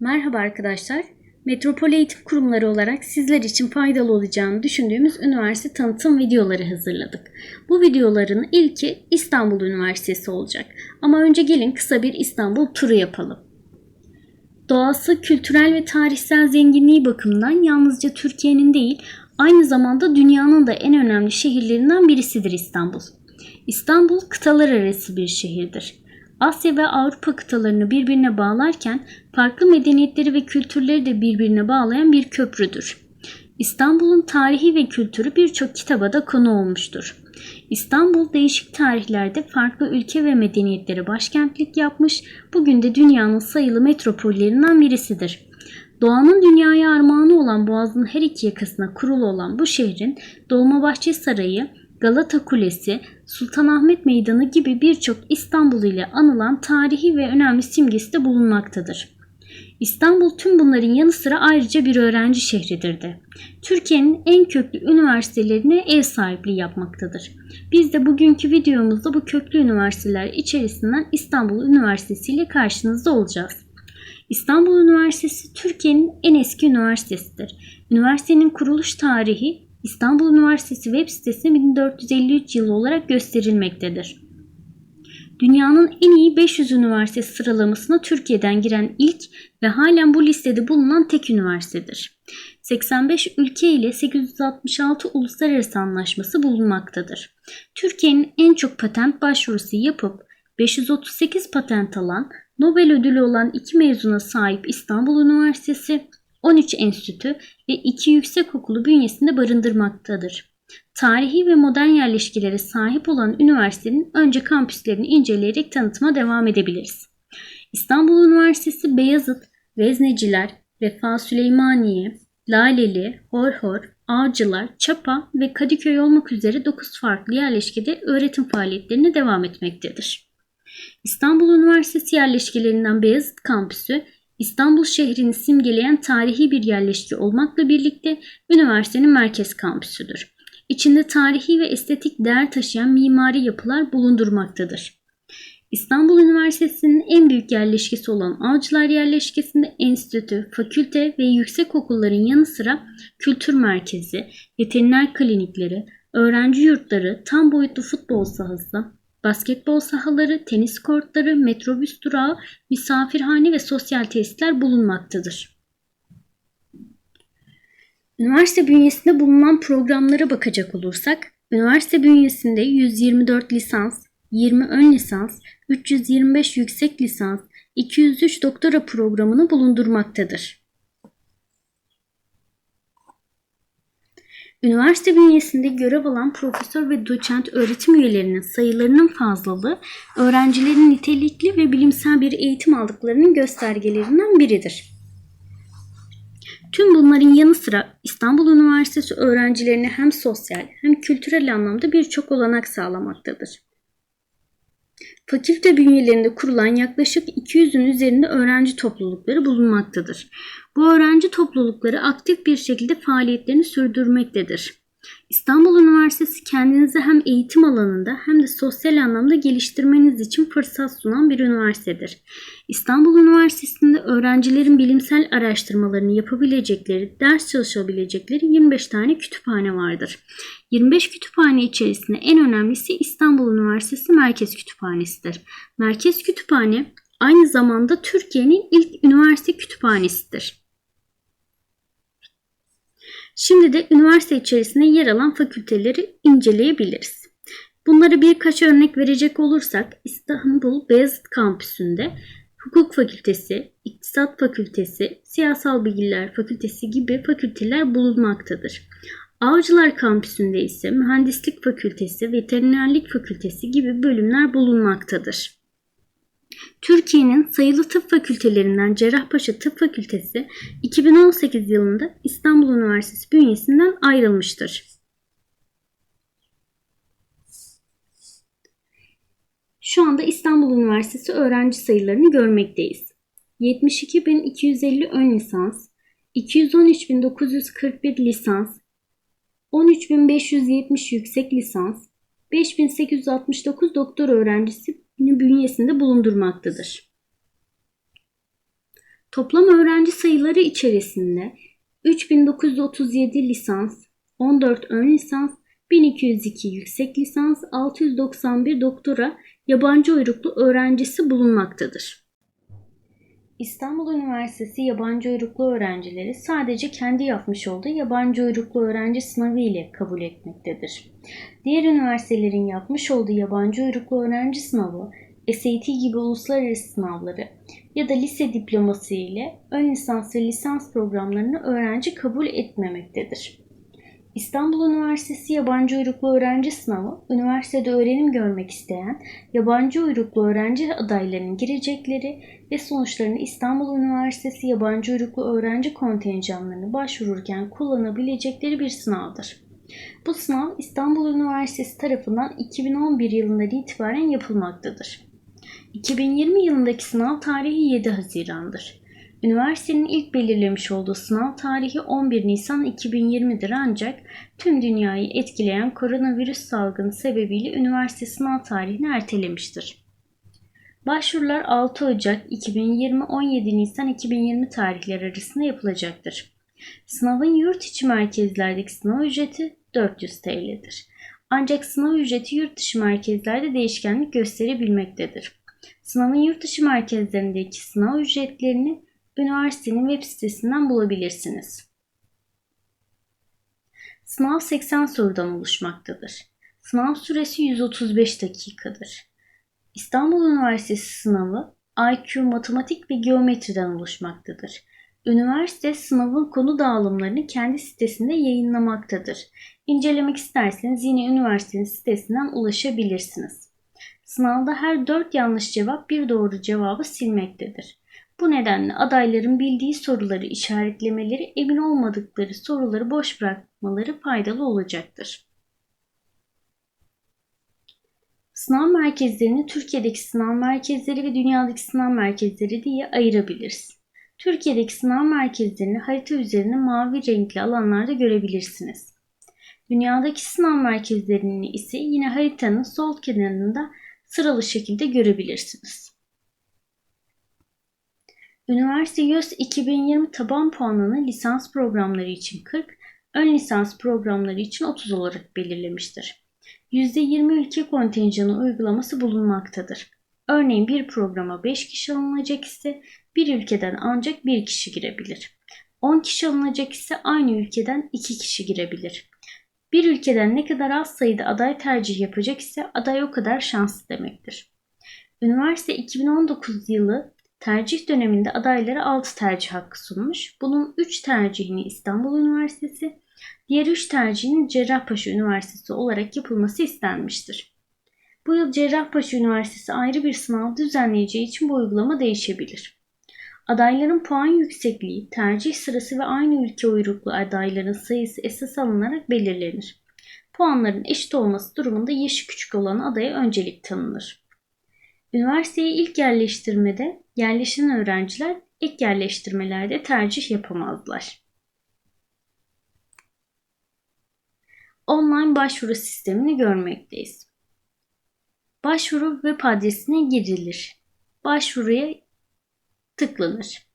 Merhaba arkadaşlar. Metropol Eğitim Kurumları olarak sizler için faydalı olacağını düşündüğümüz üniversite tanıtım videoları hazırladık. Bu videoların ilki İstanbul Üniversitesi olacak. Ama önce gelin kısa bir İstanbul turu yapalım. Doğası, kültürel ve tarihsel zenginliği bakımından yalnızca Türkiye'nin değil, aynı zamanda dünyanın da en önemli şehirlerinden birisidir İstanbul. İstanbul kıtalar arası bir şehirdir. Asya ve Avrupa kıtalarını birbirine bağlarken farklı medeniyetleri ve kültürleri de birbirine bağlayan bir köprüdür. İstanbul'un tarihi ve kültürü birçok kitaba da konu olmuştur. İstanbul değişik tarihlerde farklı ülke ve medeniyetlere başkentlik yapmış, bugün de dünyanın sayılı metropollerinden birisidir. Doğanın dünyaya armağanı olan boğazın her iki yakasına kurulu olan bu şehrin Dolmabahçe Sarayı, Galata Kulesi, Sultanahmet Meydanı gibi birçok İstanbul ile anılan tarihi ve önemli simgesi de bulunmaktadır. İstanbul tüm bunların yanı sıra ayrıca bir öğrenci şehridir de. Türkiye'nin en köklü üniversitelerine ev sahipliği yapmaktadır. Biz de bugünkü videomuzda bu köklü üniversiteler içerisinden İstanbul Üniversitesi ile karşınızda olacağız. İstanbul Üniversitesi Türkiye'nin en eski üniversitesidir. Üniversitenin kuruluş tarihi İstanbul Üniversitesi web sitesinde 1453 yılı olarak gösterilmektedir. Dünyanın en iyi 500 üniversitesi sıralamasına Türkiye'den giren ilk ve halen bu listede bulunan tek üniversitedir. 85 ülke ile 866 uluslararası anlaşması bulunmaktadır. Türkiye'nin en çok patent başvurusu yapıp 538 patent alan, Nobel ödülü olan iki mezuna sahip İstanbul Üniversitesi, 13 enstitü ve 2 yüksekokulu bünyesinde barındırmaktadır. Tarihi ve modern yerleşkelere sahip olan üniversitenin önce kampüslerini inceleyerek tanıtıma devam edebiliriz. İstanbul Üniversitesi Beyazıt, Vezneciler, Vefa Süleymaniye, Laleli, Horhor, Avcılar, Çapa ve Kadıköy olmak üzere 9 farklı yerleşkede öğretim faaliyetlerine devam etmektedir. İstanbul Üniversitesi yerleşkelerinden Beyazıt Kampüsü, İstanbul şehrini simgeleyen tarihi bir yerleşke olmakla birlikte üniversitenin merkez kampüsüdür. İçinde tarihi ve estetik değer taşıyan mimari yapılar bulundurmaktadır. İstanbul Üniversitesi'nin en büyük yerleşkesi olan Avcılar yerleşkesinde enstitü, fakülte ve yüksek okulların yanı sıra kültür merkezi, veteriner klinikleri, öğrenci yurtları, tam boyutlu futbol sahası, basketbol sahaları, tenis kortları, metrobüs durağı, misafirhane ve sosyal tesisler bulunmaktadır. Üniversite bünyesinde bulunan programlara bakacak olursak, üniversite bünyesinde 124 lisans, 20 ön lisans, 325 yüksek lisans, 203 doktora programını bulundurmaktadır. Üniversite bünyesinde görev alan profesör ve doçent öğretim üyelerinin sayılarının fazlalığı, öğrencilerin nitelikli ve bilimsel bir eğitim aldıklarının göstergelerinden biridir. Tüm bunların yanı sıra İstanbul Üniversitesi öğrencilerine hem sosyal hem kültürel anlamda birçok olanak sağlamaktadır. Fakülte bünyelerinde kurulan yaklaşık 200'ün üzerinde öğrenci toplulukları bulunmaktadır. Bu öğrenci toplulukları aktif bir şekilde faaliyetlerini sürdürmektedir. İstanbul Üniversitesi kendinizi hem eğitim alanında hem de sosyal anlamda geliştirmeniz için fırsat sunan bir üniversitedir. İstanbul Üniversitesi'nde öğrencilerin bilimsel araştırmalarını yapabilecekleri, ders çalışabilecekleri 25 tane kütüphane vardır. 25 kütüphane içerisinde en önemlisi İstanbul Üniversitesi Merkez Kütüphanesi'dir. Merkez Kütüphane aynı zamanda Türkiye'nin ilk üniversite kütüphanesidir. Şimdi de üniversite içerisinde yer alan fakülteleri inceleyebiliriz. Bunları birkaç örnek verecek olursak İstanbul Beyazıt Kampüsü'nde Hukuk Fakültesi, İktisat Fakültesi, Siyasal Bilgiler Fakültesi gibi fakülteler bulunmaktadır. Avcılar Kampüsü'nde ise Mühendislik Fakültesi, Veterinerlik Fakültesi gibi bölümler bulunmaktadır. Türkiye'nin sayılı tıp fakültelerinden Cerrahpaşa Tıp Fakültesi 2018 yılında İstanbul Üniversitesi bünyesinden ayrılmıştır. Şu anda İstanbul Üniversitesi öğrenci sayılarını görmekteyiz. 72.250 ön lisans, 213.941 lisans, 13.570 yüksek lisans, 5.869 doktor öğrencisi bünyesinde bulundurmaktadır. Toplam öğrenci sayıları içerisinde 3937 lisans, 14 ön lisans, 1202 yüksek lisans, 691 doktora yabancı uyruklu öğrencisi bulunmaktadır. İstanbul Üniversitesi yabancı uyruklu öğrencileri sadece kendi yapmış olduğu yabancı uyruklu öğrenci sınavı ile kabul etmektedir. Diğer üniversitelerin yapmış olduğu yabancı uyruklu öğrenci sınavı, SAT gibi uluslararası sınavları ya da lise diploması ile ön lisans ve lisans programlarını öğrenci kabul etmemektedir. İstanbul Üniversitesi Yabancı Uyruklu Öğrenci Sınavı, üniversitede öğrenim görmek isteyen yabancı uyruklu öğrenci adaylarının girecekleri ve sonuçlarını İstanbul Üniversitesi Yabancı Uyruklu Öğrenci kontenjanlarını başvururken kullanabilecekleri bir sınavdır. Bu sınav İstanbul Üniversitesi tarafından 2011 yılından itibaren yapılmaktadır. 2020 yılındaki sınav tarihi 7 Haziran'dır. Üniversitenin ilk belirlemiş olduğu sınav tarihi 11 Nisan 2020'dir ancak tüm dünyayı etkileyen koronavirüs salgını sebebiyle üniversite sınav tarihini ertelemiştir. Başvurular 6 Ocak 2020-17 Nisan 2020 tarihleri arasında yapılacaktır. Sınavın yurt içi merkezlerdeki sınav ücreti 400 TL'dir. Ancak sınav ücreti yurt dışı merkezlerde değişkenlik gösterebilmektedir. Sınavın yurt dışı merkezlerindeki sınav ücretlerini üniversitenin web sitesinden bulabilirsiniz. Sınav 80 sorudan oluşmaktadır. Sınav süresi 135 dakikadır. İstanbul Üniversitesi sınavı IQ, matematik ve geometriden oluşmaktadır. Üniversite sınavın konu dağılımlarını kendi sitesinde yayınlamaktadır. İncelemek isterseniz yine üniversitenin sitesinden ulaşabilirsiniz. Sınavda her 4 yanlış cevap bir doğru cevabı silmektedir. Bu nedenle adayların bildiği soruları işaretlemeleri, emin olmadıkları soruları boş bırakmaları faydalı olacaktır. Sınav merkezlerini Türkiye'deki sınav merkezleri ve dünyadaki sınav merkezleri diye ayırabiliriz. Türkiye'deki sınav merkezlerini harita üzerinde mavi renkli alanlarda görebilirsiniz. Dünyadaki sınav merkezlerini ise yine haritanın sol kenarında sıralı şekilde görebilirsiniz. Üniversite YÖS 2020 taban puanını lisans programları için 40, ön lisans programları için 30 olarak belirlemiştir. %20 ülke kontenjanı uygulaması bulunmaktadır. Örneğin bir programa 5 kişi alınacak ise bir ülkeden ancak bir kişi girebilir. 10 kişi alınacak ise aynı ülkeden 2 kişi girebilir. Bir ülkeden ne kadar az sayıda aday tercih yapacak ise aday o kadar şanslı demektir. Üniversite 2019 yılı tercih döneminde adaylara 6 tercih hakkı sunmuş. Bunun 3 tercihini İstanbul Üniversitesi, diğer 3 tercihinin Cerrahpaşa Üniversitesi olarak yapılması istenmiştir. Bu yıl Cerrahpaşa Üniversitesi ayrı bir sınav düzenleyeceği için bu uygulama değişebilir. Adayların puan yüksekliği, tercih sırası ve aynı ülke uyruklu adayların sayısı esas alınarak belirlenir. Puanların eşit olması durumunda yaşı küçük olan adaya öncelik tanınır. Üniversiteye ilk yerleştirmede yerleşen öğrenciler ilk yerleştirmelerde tercih yapamazlar. Online başvuru sistemini görmekteyiz. Başvuru web adresine girilir. Başvuruya tıklanır.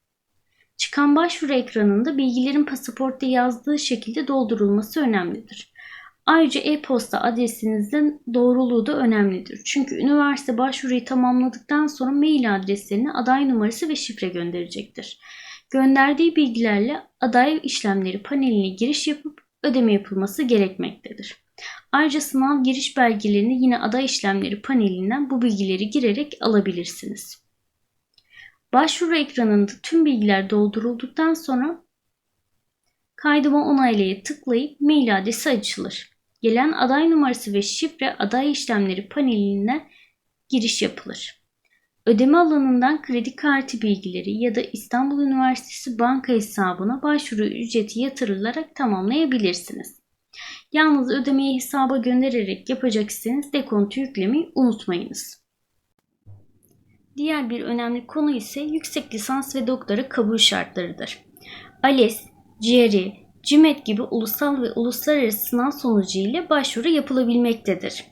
Çıkan başvuru ekranında bilgilerin pasaportta yazdığı şekilde doldurulması önemlidir. Ayrıca e-posta adresinizin doğruluğu da önemlidir. Çünkü üniversite başvuruyu tamamladıktan sonra mail adreslerine aday numarası ve şifre gönderecektir. Gönderdiği bilgilerle aday işlemleri paneline giriş yapıp ödeme yapılması gerekmektedir. Ayrıca sınav giriş belgelerini yine aday işlemleri panelinden bu bilgileri girerek alabilirsiniz. Başvuru ekranında tüm bilgiler doldurulduktan sonra kaydıma onaylaya tıklayıp mail adresi açılır gelen aday numarası ve şifre aday işlemleri paneline giriş yapılır. Ödeme alanından kredi kartı bilgileri ya da İstanbul Üniversitesi banka hesabına başvuru ücreti yatırılarak tamamlayabilirsiniz. Yalnız ödemeyi hesaba göndererek yapacaksanız dekontu yüklemeyi unutmayınız. Diğer bir önemli konu ise yüksek lisans ve doktora kabul şartlarıdır. ALES, GRE, CİMET gibi ulusal ve uluslararası sınav sonucu ile başvuru yapılabilmektedir.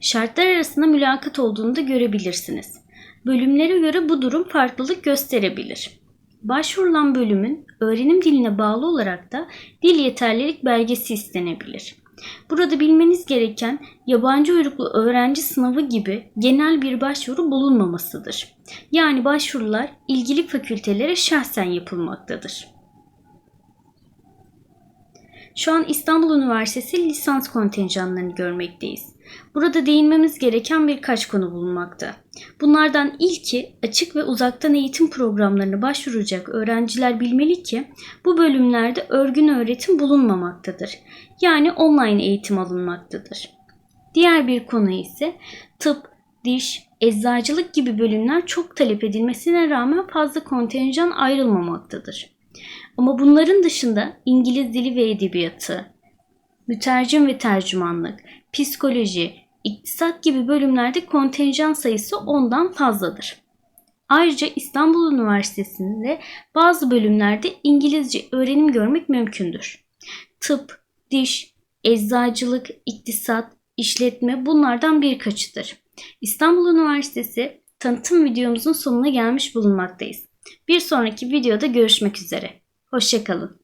Şartlar arasında mülakat olduğunu da görebilirsiniz. Bölümlere göre bu durum farklılık gösterebilir. başvurulan bölümün öğrenim diline bağlı olarak da dil yeterlilik belgesi istenebilir. Burada bilmeniz gereken yabancı uyruklu öğrenci sınavı gibi genel bir başvuru bulunmamasıdır. Yani başvurular ilgili fakültelere şahsen yapılmaktadır. Şu an İstanbul Üniversitesi lisans kontenjanlarını görmekteyiz. Burada değinmemiz gereken birkaç konu bulunmakta. Bunlardan ilki açık ve uzaktan eğitim programlarına başvuracak öğrenciler bilmeli ki bu bölümlerde örgün öğretim bulunmamaktadır. Yani online eğitim alınmaktadır. Diğer bir konu ise tıp, diş, eczacılık gibi bölümler çok talep edilmesine rağmen fazla kontenjan ayrılmamaktadır. Ama bunların dışında İngiliz dili ve edebiyatı, mütercim ve tercümanlık, psikoloji, iktisat gibi bölümlerde kontenjan sayısı ondan fazladır. Ayrıca İstanbul Üniversitesi'nde bazı bölümlerde İngilizce öğrenim görmek mümkündür. Tıp, diş, eczacılık, iktisat, işletme bunlardan birkaçıdır. İstanbul Üniversitesi tanıtım videomuzun sonuna gelmiş bulunmaktayız. Bir sonraki videoda görüşmek üzere. Hoşçakalın.